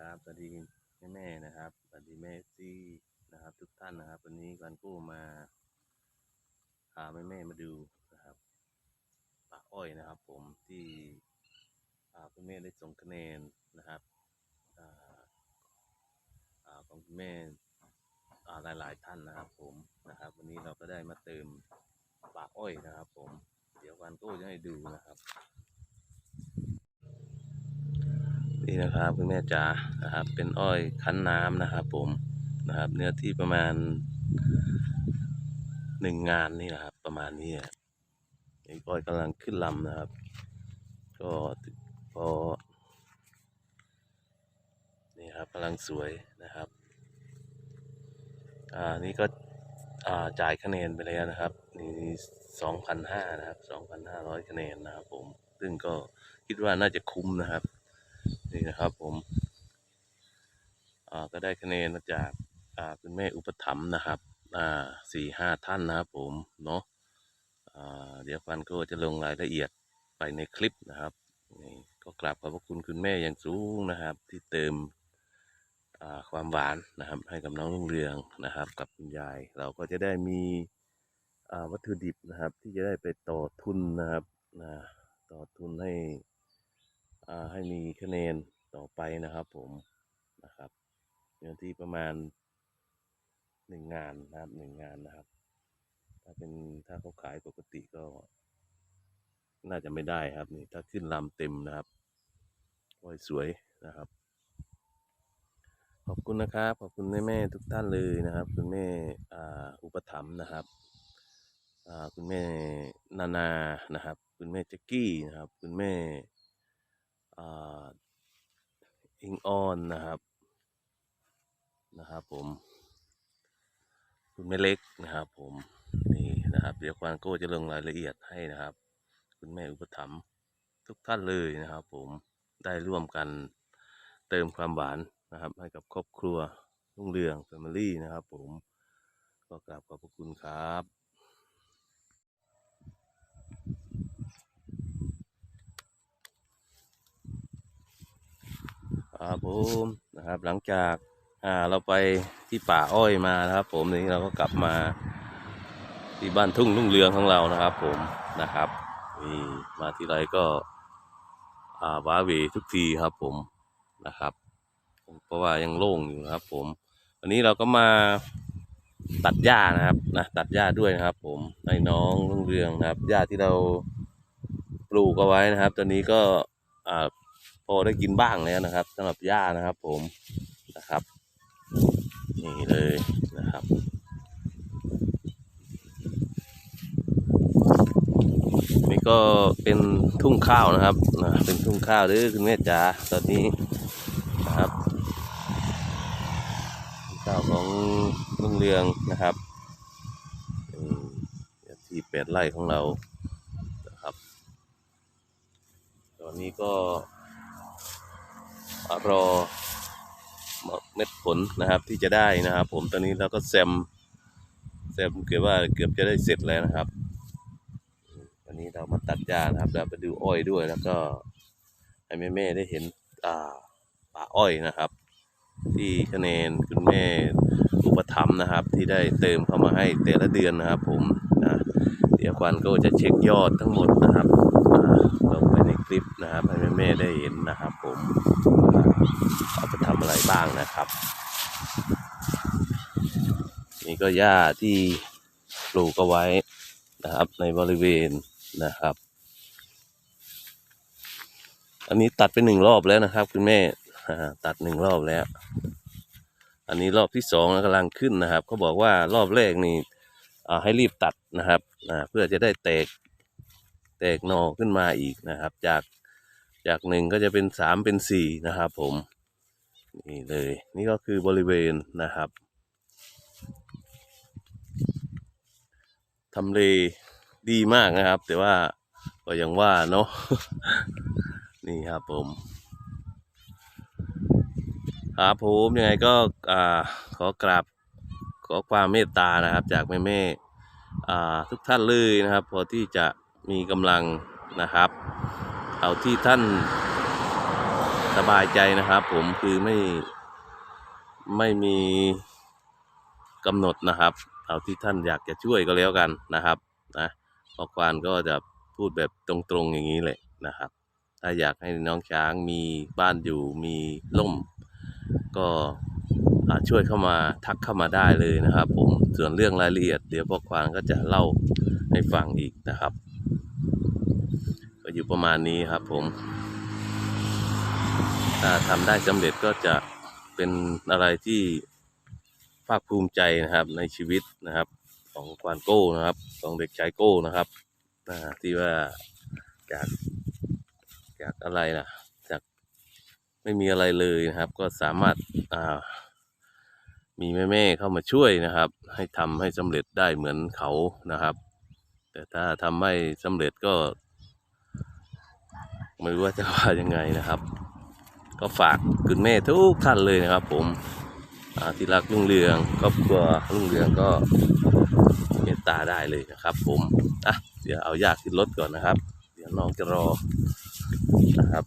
ครับ สวัสดีแม่แม่ๆนะครับ สวัสดีแม่ซี่นะครับ ทุกท่านนะครับ วันนี้กันกู้มาพาแม่แม่ๆมาดูนะครับป่าอ้อยนะครับ ผมที่อ่าคุณแม่ได้ส่งคะแนนนะครับอ่าอ่าของคุณแม่อ่าหลายๆท่านนะครับ ผมนะครับ วันนี้เราก็ได้มาเติมป่าอ้อยนะครับ ผม เดี๋ยวกันกู้จะให้ดูนะครับ นี่นะครับคุณแม่จ๋านะครับ เป็นอ้อยคั้นน้ำนะครับ ผมนะครับ เนื้อที่ประมาณหนึ่งงานนี่นะครับ ประมาณนี้อะนี่อ้อยกำลังขึ้นลำนะครับ ก็พอนี่ครับกำลังสวยนะครับอ่านี่ก็อ่าจ่ายคะแนนไปแล้วนะครับนี่สองพันห้านะครับสองพันห้าร้อยคะแนนนะครับ ผม ซึ่งก็คิดว่าน่าจะคุ้มนะครับ นี่นะครับผม อ่าก็ได้คะแนนมาจาก อ่าคุณแม่อุปถัมภ์นะครับ อ่าสี่ห้าท่านนะครับผมเนาะอ่าเดี๋ยวฟันก็จะลงรายละเอียดไปในคลิปนะครับนี่ก็กราบขอบพระคุณคุณแม่อย่างสูงนะครับ ที่เติมความหวานนะครับ ให้กับน้องรุ่งเรืองนะครับ กับคุณยาย เราก็จะได้มีอ่าวัตถุดิบนะครับ ที่จะได้ไปต่อทุนนะครับต่อทุนให้ ให้มีคะแนนต่อไปนะครับผมนะครับเนื้อที่ประมาณหนึ่งงานนะครับหนึ่งงานนะครับ ถ้าเป็นถ้าเขาขายปกติก็ น่าจะไม่ได้ครับนี่ถ้าขึ้นลำเต็มนะครับโอ้ยสวยนะครับ ขอบคุณนะครับ ขอบคุณแม่แม่ทุกท่านเลยนะครับ คุณแม่อุปถัมภ์นะครับคุณแม่นานานะครับ คุณแม่แจ็กกี้นะครับ คุณแม่ อ่าอิงออนนะครับนะครับผมคุณแม่เล็กนะครับ ผมนี่นะครับ เดี๋ยวควานโก้จะลงรายละเอียดให้นะครับ คุณแม่อุปถัมภ์ทุกท่านเลยนะครับ ผมได้ร่วมกันเติมความหวานนะครับ ให้กับครอบครัวรุ่งเรืองแฟมิลี่นะครับ ผมก็กราบขอบพระคุณครับ ครับผมนะครับหลังจากอ่าเราไปที่ป่าอ้อยมานะครับ ผมนี่เราก็กลับมา ที่บ้านทุ่งรุ่งเรืองของเรานะครับ ผมนะครับนี่มาที่ไรก็อ่าว้าเวทุกทีครับ ผมนะครับเพราะว่ายังโล่งอยู่นะครับ ผมวันนี้เราก็มาตัดหญ้านะครับนะตัดหญ้าด้วยนะครับ ผมให้น้องรุ่งเรืองนะครับหญ้าที่เราปลูกเอาไว้นะครับ ตอนนี้ก็อ่า อได้กินบ้างแล้วนะครับสำหรับหญ้านะครับ ผมนะครับนี่เลยนะครับนี่ก็เป็นทุ่งข้าวนะครับนะเป็นทุ่งข้าวเด้อคุณแม่จ๋าตอนนี้นะครับข้าวของลุงเรืองนะครับที่แปดไร่ของเรานะครับ ตอนนี้ก็ รอเม็ดผลนะครับที่จะได้นะครับ ผมตอนนี้เราก็แซมแซมเกือบว่าเกือบจะได้เสร็จแล้วนะครับ วันนี้เรามาตัดหญ้านะครับเราไปดูอ้อยด้วยแล้วก็ให้แม่ๆได้เห็นอ่าป่าอ้อยนะครับ ที่คะแนนคุณแม่อุปถัมภ์นะครับ ที่ได้เติมเข้ามาให้แต่ละเดือนนะครับ ผมนะเดี๋ยวควันก็จะเช็คยอดทั้งหมดนะครับอ่าลงไปในค ลิปนะครับให้แม่ๆได้เห็นนะครับผมเอาไปทำอะไรบ้างนะครับ นี่ก็หญ้าที่ปลูกเอาไว้นะครับ ในบริเวณนะครับ อันนี้ตัดไปหนึ่งรอบแล้วนะครับ คุณแม่ตัดหนึ่งรอบแล้ว อันนี้รอบที่สองกำลังขึ้นนะครับเขาบอกว่ารอบแรกนี่ให้รีบตัดนะครับเพื่อจะได้แตก แตกหนอขึ้นมาอีกนะครับ จากจากหนึ่งก็จะเป็นสามเป็นสี่นะครับผม นี่เลย นี่ก็คือบริเวณนะครับทำเลดีมากนะครับ แต่ว่าก็ยังว่าเนาะนี่ครับผมครับผมยังไงก็อ่าขอกราบขอความเมตตานะครับ จากแม่แม่ทุกท่านเลยนะครับ พอที่จะ มีกำลังนะครับ เอาที่ท่านสบายใจนะครับผมคือไม่ไม่มีกำหนดนะครับ เอาที่ท่านอยากจะช่วยก็แล้วกันนะครับนะพราะควานก็จะพูดแบบตรงๆอย่างนี้เลยนะครับ ถ้าอยากให้น้องช้างมีบ้านอยู่มีล่ม ก็ช่วยเข้ามาทักเข้ามาได้เลยนะครับ ผมส่วนเรื่องรายละเอียด เดี๋ยวพ่อควานก็จะเล่าให้ฟังอีกนะครับ อยู่ประมาณนี้ครับผม ถ้าทำได้สำเร็จก็จะเป็นอะไรที่ภาคภูมิใจนะครับในชีวิตนะครับ ของควานโก้นะครับ ของเด็กชายโก้นะครับที่ว่าจากจากอะไรนะจากไม่มีอะไรเลยนะครับ ก็สามารถามีแม่ๆเข้ามาช่วยนะครับ ให้ทำให้สำเร็จได้เหมือนเขานะครับ แต่ถ้าทำไม่สำเร็จก็ ไม่รู้ว่าจะว่ายังไงนะครับ ก็ฝากคุณแม่ทุกท่านเลยนะครับ ผมที่รักลุงเรืองครอบครัวลุงเรืองก็เมตตาได้เลยนะครับ ผมอะเดี๋ยวเอายากขึ้นรถก่อนนะครับ เดี๋ยวน้องจะรอนะครับ